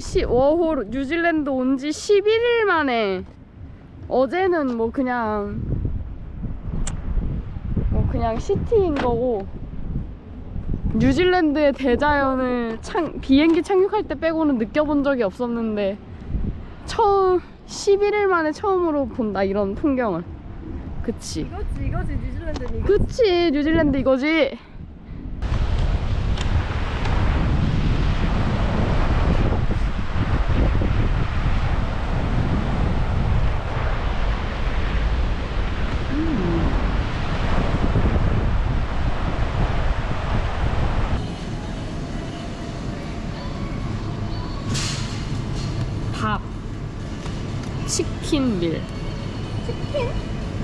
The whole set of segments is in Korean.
워홀 시 워홀 뉴질랜드 온 지 11일 만에 어제는 뭐 그냥 뭐 그냥 시티인 거고 뉴질랜드의 대자연을 창, 비행기 착륙할 때 빼고는 느껴본 적이 없었는데 처음 11일 만에 처음으로 본다 이런 풍경을. 그치? 이거지 이거지 뉴질랜드는 이거 그치 뉴질랜드 이거지 밥 치킨 밀. 치킨?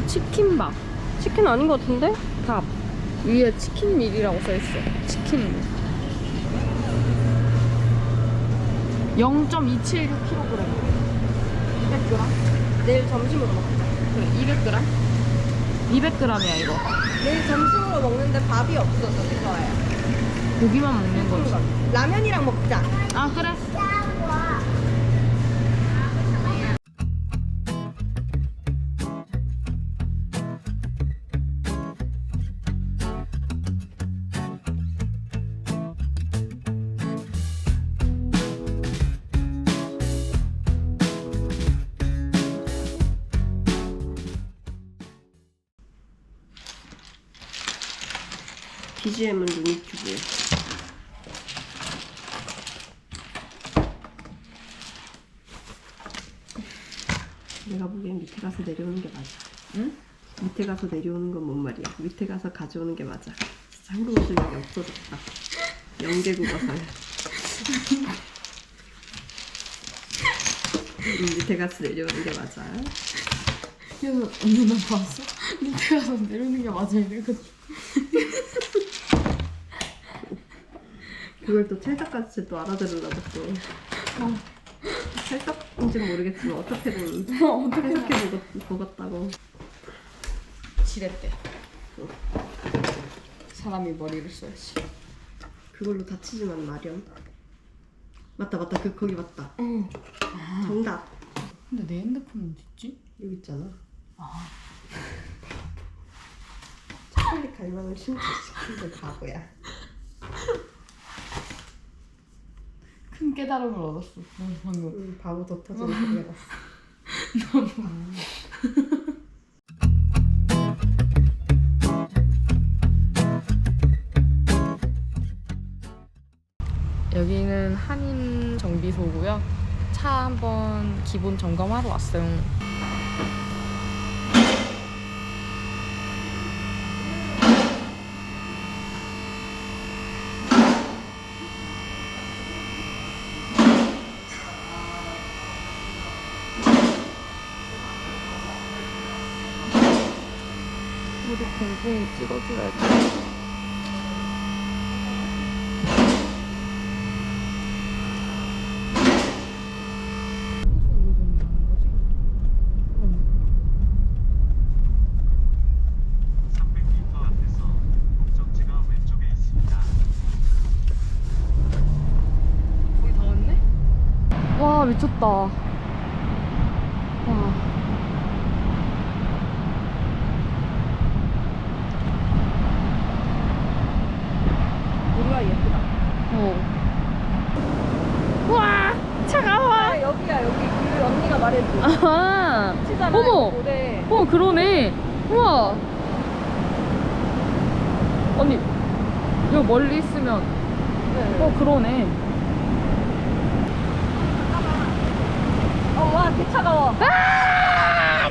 치킨밥. 치킨 아닌 것 같은데? 밥. 위에 치킨 밀이라고 써있어. 치킨 밀. 0.276kg 200g? 내일 점심으로 먹자. 그래 200g? 200g이야 이거. 내일 점심으로 먹는데 밥이 없어서 좋아요 고기만 먹는 거지. 라면이랑 먹자. 아 그래 BGM은 루니큐브요? 내가 보기엔 밑에 가서 내려오는 게 맞아. 응? 밑에 가서 내려오는 건 뭔 말이야? 밑에 가서 가져오는 게 맞아. 진짜 한국어 실력이 없어졌다. 영계국어상 음, 밑에 가서 내려오는 게 맞아. 그래서 언니 나 봤어? 밑에 가서 내려오는 게 맞아 이러고 그걸 또 찰떡같이 또 알아들으려고 또. 어. 찰떡인지는 모르겠지만 어떻게 든 어떻게 해석해? 보겠, 보겠다고. 지렛대. 사람이 머리를 써야지. 그걸로 다치지만 마련. 맞다 맞다. 그 거기 맞다. 응. 정답. 근데 내 핸드폰은 어딨지? 여기 있잖아. 아. 차라리 갈망을 신청시키는 바보야 큰 깨달음을 얻었어 난 방금 음, 바보 더 터지는 소리 해봤어 여기는 한인 정비소고요. 차 한번 기본 점검하러 왔어요. 우리 공공이 찍어줘야지. 미쳤다. 와. 우리가 예쁘다 어. 와 차가워. 아 여기야 여기 그 언니가 말해줘 아하. 치잖아 어머. 어 그러네. 우와. 언니 여기 멀리 있으면 네. 어 그러네. 어와 개 차가워 아!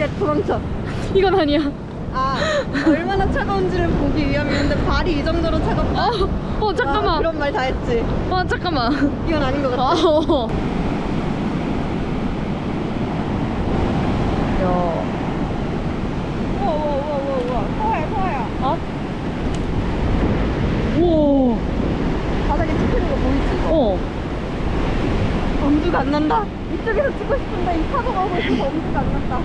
야 도망쳐 이건 아니야. 아 얼마나 차가운지를 보기 위함이었는데 발이 이 정도로 차갑다 어, 어 아, 잠깐만. 그런 말 다 했지 어 잠깐만. 이건 아닌 것 같아 아, 어. 야. 우와 우와 우와 우와 우와 서해 서해야 어? 오. 바닥에 찍히는 거 보이지 이거 어. 엄두가 안 난다 이쪽에서 찍고 싶은데 이 파도가 오고 있어서 엄두가 안 난다